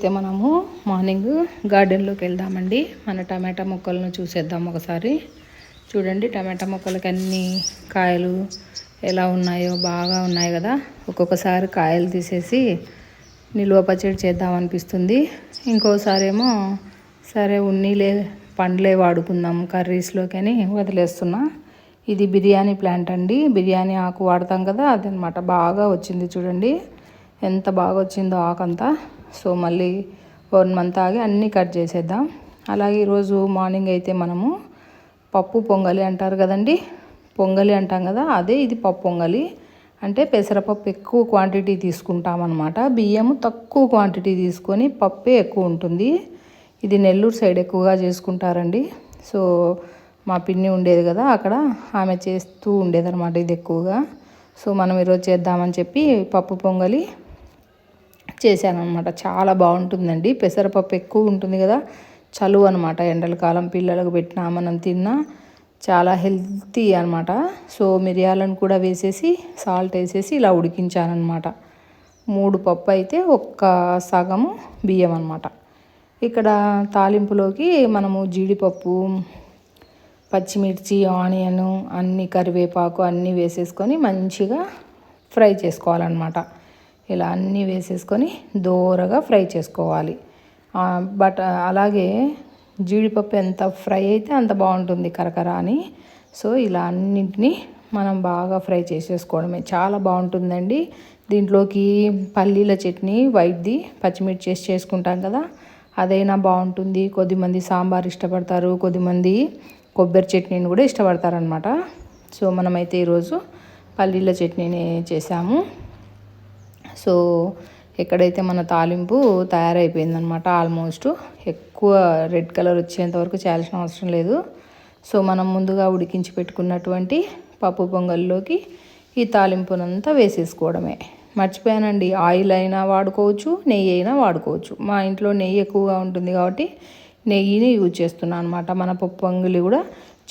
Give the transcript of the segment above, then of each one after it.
అయితే మనము మార్నింగ్ గార్డెన్లోకి వెళ్దామండి. మన టమాటా మొక్కలను చూసేద్దాం ఒకసారి. చూడండి టమాటా మొక్కలకి అన్ని కాయలు ఎలా ఉన్నాయో బాగా ఉన్నాయి కదా. ఒక్కొక్కసారి కాయలు తీసేసి నిల్వ పచ్చడి చేద్దాం అనిపిస్తుంది. ఇంకోసారి ఏమో సరే ఉన్నీలే పండ్లే వాడుకుందాం కర్రీస్లోకి అని వదిలేస్తున్నా. ఇది బిర్యానీ ప్లాంట్ అండి. బిర్యానీ ఆకు వాడతాం కదా అదనమాట. బాగా వచ్చింది చూడండి. ఎంత బాగా వచ్చిందో ఆకంతా. సో మళ్ళీ వన్ మంత్ ఆగి అన్నీ కట్ చేసేద్దాం. అలాగే ఈరోజు మార్నింగ్ అయితే మనము పప్పు పొంగలి అంటారు కదండి? పొంగలి అంటాం కదా అదే ఇది పప్పు పొంగలి. అంటే పెసరపప్పు ఎక్కువ క్వాంటిటీ తీసుకుంటామన్నమాట. బియ్యము తక్కువ క్వాంటిటీ తీసుకొని పప్పే ఎక్కువ ఉంటుంది. ఇది నెల్లూరు సైడ్ ఎక్కువగా చేసుకుంటారండి. సో మా పిన్ని ఉండేది కదా అక్కడ ఆమె చేస్తూ ఉండేదన్నమాట ఇది ఎక్కువగా. సో మనం ఈరోజు చేద్దామని చెప్పి పప్పు పొంగలి చేశానమాట చాలా బాగుంటుందండి. పెసరపప్పు ఎక్కువ ఉంటుంది కదా. చలువు అనమాట ఎండల కాలం పిల్లలకు పెట్టినా మనం తిన్నా చాలా హెల్తీ అనమాట సో మిరియాలను కూడా వేసేసి సాల్ట్ వేసేసి ఇలా ఉడికించానమాట మూడు పప్పు అయితే ఒక్క సగము బియ్యం అనమాట ఇక్కడ తాలింపులోకి మనము జీడిపప్పు పచ్చిమిర్చి ఆనియను అన్ని కరివేపాకు అన్నీ వేసేసుకొని మంచిగా ఫ్రై చేసుకోవాలన్నమాట. ఇలా అన్నీ వేసేసుకొని దోరగా ఫ్రై చేసుకోవాలి. బట్ అలాగే జీడిపప్పు ఎంత ఫ్రై అయితే అంత బాగుంటుంది కరకర అని. సో ఇలా అన్నింటినీ మనం బాగా ఫ్రై చేసేసుకోవడమే. చాలా బాగుంటుందండి. దీంట్లోకి పల్లీల చట్నీ వైట్ది పచ్చిమిర్చి చేసి చేసుకుంటాం కదా. అదైనా బాగుంటుంది. కొద్దిమంది సాంబార్ ఇష్టపడతారు. కొద్దిమంది కొబ్బరి చట్నీని కూడా ఇష్టపడతారనమాట సో మనమైతే ఈరోజు పల్లీల చట్నీని చేసాము. సో ఎక్కడైతే మన తాలింపు తయారైపోయిందనమాట ఆల్మోస్ట్ ఎక్కువ రెడ్ కలర్ వచ్చేంత వరకు చేయాల్సిన అవసరం లేదు. సో మనం ముందుగా ఉడికించి పెట్టుకున్నటువంటి పప్పు పొంగల్లోకి ఈ తాలింపునంతా వేసేసుకోవడమే. మర్చిపోయానండి ఆయిల్ అయినా వాడుకోవచ్చు నెయ్యి అయినా వాడుకోవచ్చు. మా ఇంట్లో నెయ్యి ఎక్కువగా ఉంటుంది కాబట్టి నెయ్యిని యూజ్ చేస్తున్నాను అనమాట. మన పప్పు పొంగలి కూడా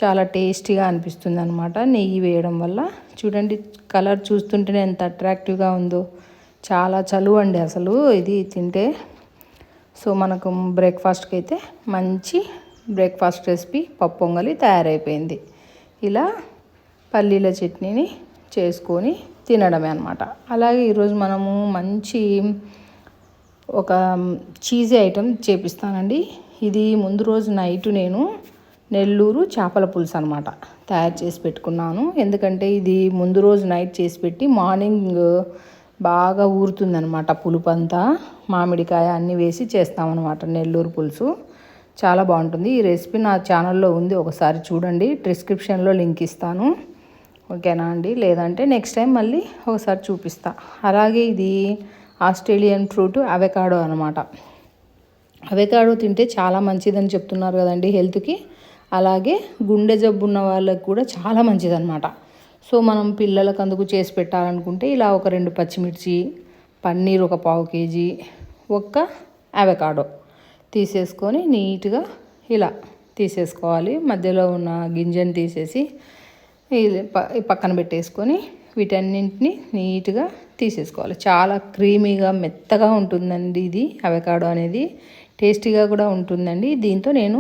చాలా టేస్టీగా అనిపిస్తుంది అనమాట నెయ్యి వేయడం వల్ల. చూడండి కలర్ చూస్తుంటేనే ఎంత అట్రాక్టివ్గా ఉందో. చాలా చలువ అండి అసలు ఇది తింటే. సో మనకు బ్రేక్ఫాస్ట్కి అయితే మంచి బ్రేక్ఫాస్ట్ రెసిపీ పప్పు పొంగలి తయారైపోయింది. ఇలా పల్లీల చట్నీని చేసుకొని తినడమే అనమాట అలాగే ఈరోజు మనము మంచి ఒక చీజీ ఐటెం చేపిస్తానండి. ఇది ముందు రోజు నైట్ నేను నెల్లూరు చేపల పులుసు అనమాట తయారు చేసి పెట్టుకున్నాను. ఎందుకంటే ఇది ముందు రోజు నైట్ చేసి పెట్టి మార్నింగ్ బాగా ఊరుతుందనమాట పులుపు అంతా మామిడికాయ అన్నీ వేసి చేస్తామన్నమాట. నెల్లూరు పులుసు చాలా బాగుంటుంది. ఈ రెసిపీ నా ఛానల్లో ఉంది. ఒకసారి చూడండి. డిస్క్రిప్షన్లో లింక్ ఇస్తాను. ఓకేనా అండి? లేదంటే నెక్స్ట్ టైం మళ్ళీ ఒకసారి చూపిస్తా. అలాగే ఇది ఆస్ట్రేలియన్ ఫ్రూట్ అవెకాడో అనమాట అవెకాడో తింటే చాలా మంచిదని చెప్తున్నారు కదండి హెల్త్కి. అలాగే గుండె జబ్బు ఉన్న వాళ్ళకి కూడా చాలా మంచిదన్నమాట. సో మనం పిల్లలకు అందుకు చేసి పెట్టాలనుకుంటే ఇలా ఒక రెండు పచ్చిమిర్చి పన్నీర్ ఒక పావు కేజీ ఒక్క అవకాడో తీసేసుకొని నీట్గా ఇలా తీసేసుకోవాలి. మధ్యలో ఉన్న గింజను తీసేసి పక్కన పెట్టేసుకొని వీటన్నింటిని నీట్గా తీసేసుకోవాలి. చాలా క్రీమీగా మెత్తగా ఉంటుందండి ఇది. అవకాడో అనేది టేస్టీగా కూడా ఉంటుందండి. దీంతో నేను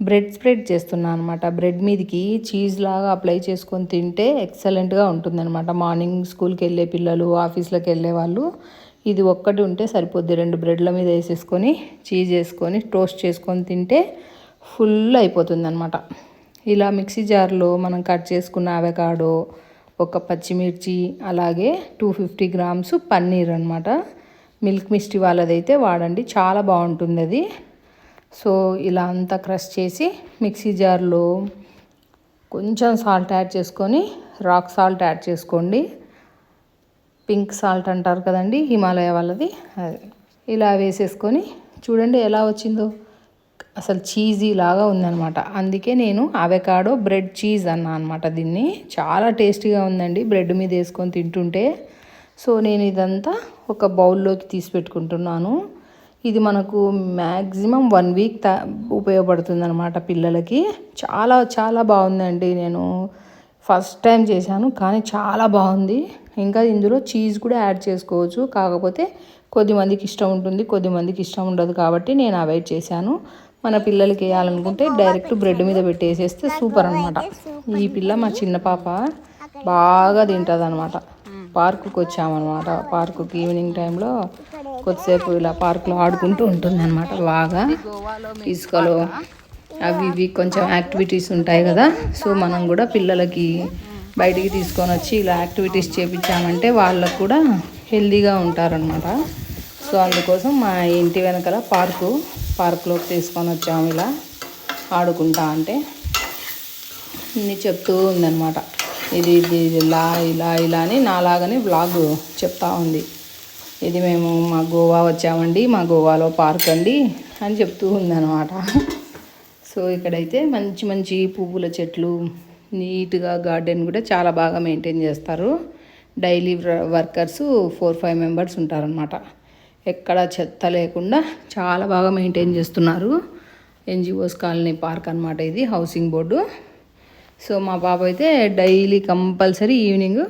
బ్రెడ్ స్ప్రెడ్ చేస్తున్నాను అనమాట బ్రెడ్ మీదకి చీజ్ లాగా అప్లై చేసుకొని తింటే ఎక్సలెంట్గా ఉంటుందన్నమాట. మార్నింగ్ స్కూల్కి వెళ్ళే పిల్లలు ఆఫీస్లోకి వెళ్ళే వాళ్ళు ఇది ఒక్కటి ఉంటే సరిపోద్ది. రెండు బ్రెడ్ల మీద వేసేసుకొని చీజ్ వేసుకొని టోస్ట్ చేసుకొని తింటే ఫుల్ అయిపోతుంది అనమాట ఇలా మిక్సీ జార్లో మనం కట్ చేసుకున్న అవకాడో ఒక పచ్చిమిర్చి అలాగే టూ ఫిఫ్టీ గ్రామ్స్ పన్నీర్ అనమాట మిల్క్ మిస్టీ వాళ్ళదైతే వాడండి. చాలా బాగుంటుంది అది. సో ఇలా అంతా క్రష్ చేసి మిక్సీ జార్లో కొంచెం సాల్ట్ యాడ్ చేసుకొని రాక్ సాల్ట్ యాడ్ చేసుకోండి. పింక్ సాల్ట్ అంటారు కదండి హిమాలయ వాళ్ళది. అది ఇలా వేసేసుకొని చూడండి ఎలా వచ్చిందో. అసలు చీజీ లాగా ఉందనమాట అందుకే నేను అవెకాడో బ్రెడ్ చీజ్ అన్నా అనమాట దీన్ని. చాలా టేస్టీగా ఉందండి బ్రెడ్ మీద వేసుకొని తింటుంటే. సో నేను ఇదంతా ఒక బౌల్లోకి తీసి పెట్టుకుంటున్నాను. ఇది మనకు మ్యాక్సిమం వన్ వీక్ త ఉపయోగపడుతుంది అనమాట పిల్లలకి. చాలా చాలా బాగుందండి. నేను ఫస్ట్ టైం చేశాను కానీ చాలా బాగుంది. ఇంకా ఇందులో చీజ్ కూడా యాడ్ చేసుకోవచ్చు. కాకపోతే కొద్దిమందికి ఇష్టం ఉంటుంది కొద్దిమందికి ఇష్టం ఉండదు కాబట్టి నేను అవాయిడ్ చేశాను. మన పిల్లలకి వేయాలనుకుంటే డైరెక్ట్ బ్రెడ్ మీద పెట్టేసేస్తే సూపర్ అనమాట ఈ పిల్ల మా చిన్న పాప బాగా తింటుంది అనమాట పార్కుకి వచ్చామన్నమాట పార్కుకి ఈవినింగ్ టైంలో కొద్దిసేపు ఇలా పార్కులో ఆడుకుంటూ ఉంటుంది అనమాట బాగా. ఇసుకలో అవి ఇవి కొంచెం యాక్టివిటీస్ ఉంటాయి కదా. సో మనం కూడా పిల్లలకి బయటికి తీసుకొని వచ్చి ఇలా యాక్టివిటీస్ చేపించామంటే వాళ్ళకు కూడా హెల్దీగా ఉంటారనమాట సో అందుకోసం మా ఇంటి వెనకాల పార్కు పార్కులోకి తీసుకొని వచ్చాము ఇలా ఆడుకుంటా అంటే. ఇన్ని చెప్తూ ఉందన్నమాట. ఇది ఇది ఇలా ఇలా ఇలా అని నాలాగనే బ్లాగ్ చెప్తా ఉంది. ఇది మేము మా గోవా వచ్చామండి మా గోవాలో పార్క్ అండి అని చెప్తూ ఉందన్నమాట. సో ఇక్కడైతే మంచి మంచి పువ్వుల చెట్లు నీట్గా గార్డెన్ కూడా చాలా బాగా మెయింటైన్ చేస్తారు. Daily workers four five members ఉంటారనమాట ఎక్కడ చెత్త లేకుండా చాలా బాగా మెయింటైన్ చేస్తున్నారు. ఎన్జిఓస్ కాలనీ పార్క్ అనమాట ఇది హౌసింగ్ బోర్డు. సో మా పాప అయితే డైలీ కంపల్సరీ ఈవినింగ్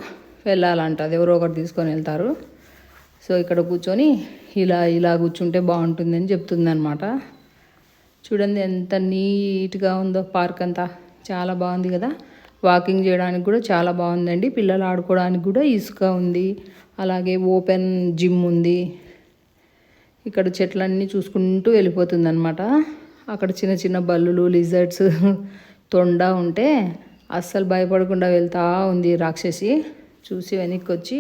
వెళ్ళాలంట. అది ఎవరో ఒకటి తీసుకొని వెళ్తారు. సో ఇక్కడ కూర్చొని ఇలా ఇలా కూర్చుంటే బాగుంటుందని చెప్తుంది అనమాట చూడండి ఎంత నీట్గా ఉందో పార్క్ అంతా. చాలా బాగుంది కదా. వాకింగ్ చేయడానికి కూడా చాలా బాగుందండి. పిల్లలు ఆడుకోవడానికి కూడా ఇసుక ఉంది. అలాగే ఓపెన్ జిమ్ ఉంది. ఇక్కడ చెట్లన్నీ చూసుకుంటూ వెళ్ళిపోతుందనమాట అక్కడ చిన్న చిన్న బల్లులు లిజర్ట్స్ తొండ ఉంటే అస్సలు భయపడకుండా వెళ్తా ఉంది రాక్షసి. చూసి వెనక్కి వచ్చి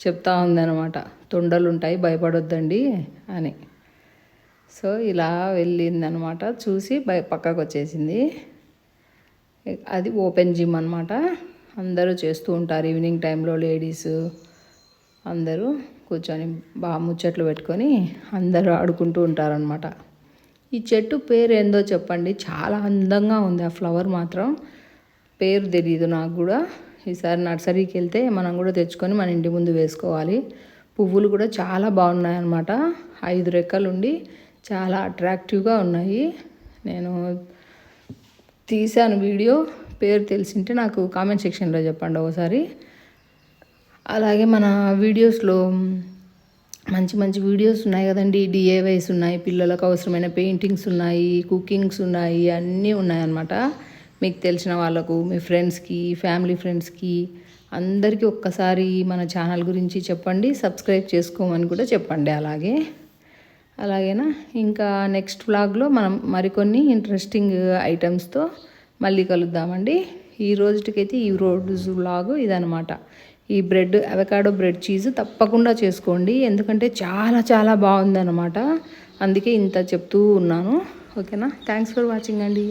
చెప్తా ఉందన్నమాట తొండలు ఉంటాయి భయపడొద్దండి అని. సో ఇలా వెళ్ళిందనమాట చూసి భయ పక్కకు వచ్చేసింది అది ఓపెన్ జిమ్ అనమాట అందరూ చేస్తూ ఉంటారు. ఈవినింగ్ టైంలో లేడీస్ అందరూ కూర్చొని బాగా ముచ్చట్లు పెట్టుకొని అందరూ ఆడుకుంటూ ఉంటారనమాట ఈ చెట్టు పేరు ఏందో చెప్పండి. చాలా అందంగా ఉంది ఆ ఫ్లవర్ మాత్రం. పేరు తెలియదు నాకు కూడా. ఈసారి నర్సరీకి వెళ్తే మనం కూడా తెచ్చుకొని మన ఇంటి ముందు వేసుకోవాలి. పువ్వులు కూడా చాలా బాగున్నాయి అన్నమాట ఐదు రెక్కలు ఉండి చాలా అట్రాక్టివ్గా ఉన్నాయి. నేను తీశాను వీడియో. పేరు తెలిసింటే నాకు కామెంట్ సెక్షన్లో చెప్పండి ఒకసారి. అలాగే మన వీడియోస్లో మంచి మంచి వీడియోస్ ఉన్నాయి కదండి. డిఏవైస్ ఉన్నాయి పిల్లలకు అవసరమైన పెయింటింగ్స్ ఉన్నాయి కుకింగ్స్ ఉన్నాయి అన్నీ ఉన్నాయన్నమాట. మీకు తెలిసిన వాళ్ళకు మీ ఫ్రెండ్స్కి ఫ్యామిలీ ఫ్రెండ్స్కి అందరికీ ఒక్కసారి మన ఛానల్ గురించి చెప్పండి. సబ్స్క్రైబ్ చేసుకోమని కూడా చెప్పండి అలాగే. అలాగేనా? ఇంకా నెక్స్ట్ వ్లాగ్లో మనం మరికొన్ని ఇంట్రెస్టింగ్ ఐటమ్స్తో మళ్ళీ కలుద్దామండి. ఈ రోజుకైతే ఈ రోజు వ్లాగ్ ఇదనమాట ఈ బ్రెడ్ అవకాడో బ్రెడ్ చీజ్ తప్పకుండా చేసుకోండి. ఎందుకంటే చాలా చాలా బాగుందన్నమాట. అందుకే ఇంత చెప్తూ ఉన్నాను. ఓకేనా? థ్యాంక్స్ ఫర్ వాచింగ్ అండి.